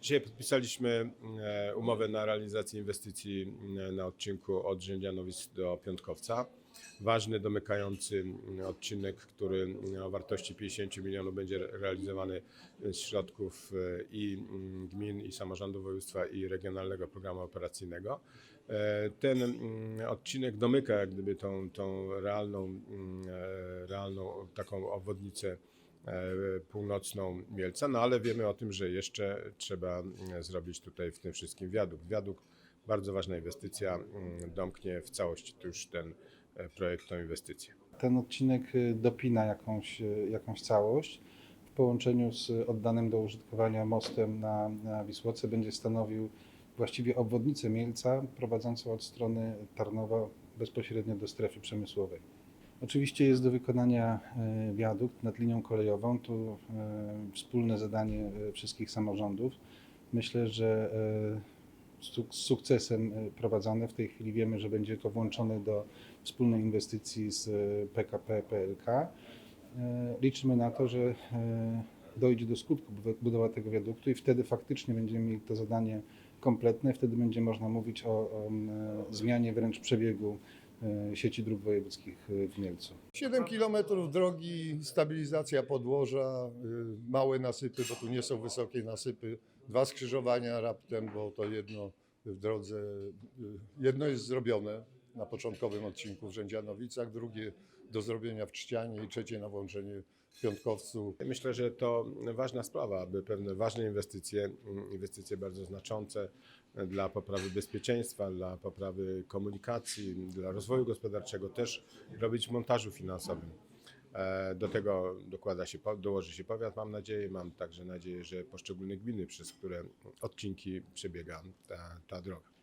Dzisiaj podpisaliśmy e, umowę na realizację inwestycji e, na odcinku od Rzędzianowic do Piątkowca. Ważny, domykający mm, odcinek, który mm, o wartości 50 milionów będzie re- realizowany z środków e, i mm, gmin, i samorządu województwa, i regionalnego programu operacyjnego. Ten odcinek domyka jak gdyby tą, tą realną, realną taką obwodnicę północną Mielca, no ale wiemy o tym, że jeszcze trzeba mm, zrobić tutaj w tym wszystkim wiadukt. Wiadukt, bardzo ważna inwestycja, mm, domknie w całości już ten e, projekt, tą inwestycję. Ten odcinek y, dopina jakąś, jakąś całość. W połączeniu z oddanym do użytkowania mostem na, na Wisłoce będzie stanowił właściwie obwodnicę Mielca prowadzącą od strony Tarnowa bezpośrednio do strefy przemysłowej. Oczywiście jest do wykonania y, wiadukt nad linią kolejową. Tu y, wspólne zadanie y, wszystkich samorządów. Myślę, że z sukcesem prowadzone. W tej chwili wiemy, że będzie to włączone do wspólnej inwestycji z PKP PLK. Liczymy na to, że dojdzie do skutku bu- budowa tego wiaduktu i wtedy faktycznie będziemy mieli to zadanie kompletne. Wtedy będzie można mówić o, o zmianie wręcz przebiegu sieci dróg wojewódzkich y, w Mielcu. 7 kilometrów drogi, stabilizacja podłoża, y, małe nasypy, bo tu nie są wysokie nasypy, dwa skrzyżowania raptem, bo to jedno w drodze, jedno jest zrobione na początkowym odcinku w Rzędzianowicach, drugie do zrobienia w Trzcianie i trzecie na włączenie Piątkowcu. Myślę, że to ważna sprawa, aby pewne ważne inwestycje, mm, inwestycje bardzo znaczące dla poprawy bezpieczeństwa, dla poprawy komunikacji, dla rozwoju gospodarczego też robić w montażu finansowym. E, Do tego dokłada się, dołoży się powiat, mam nadzieję. Mam także nadzieję, że poszczególne gminy, przez które odcinki przebiega ta, ta droga.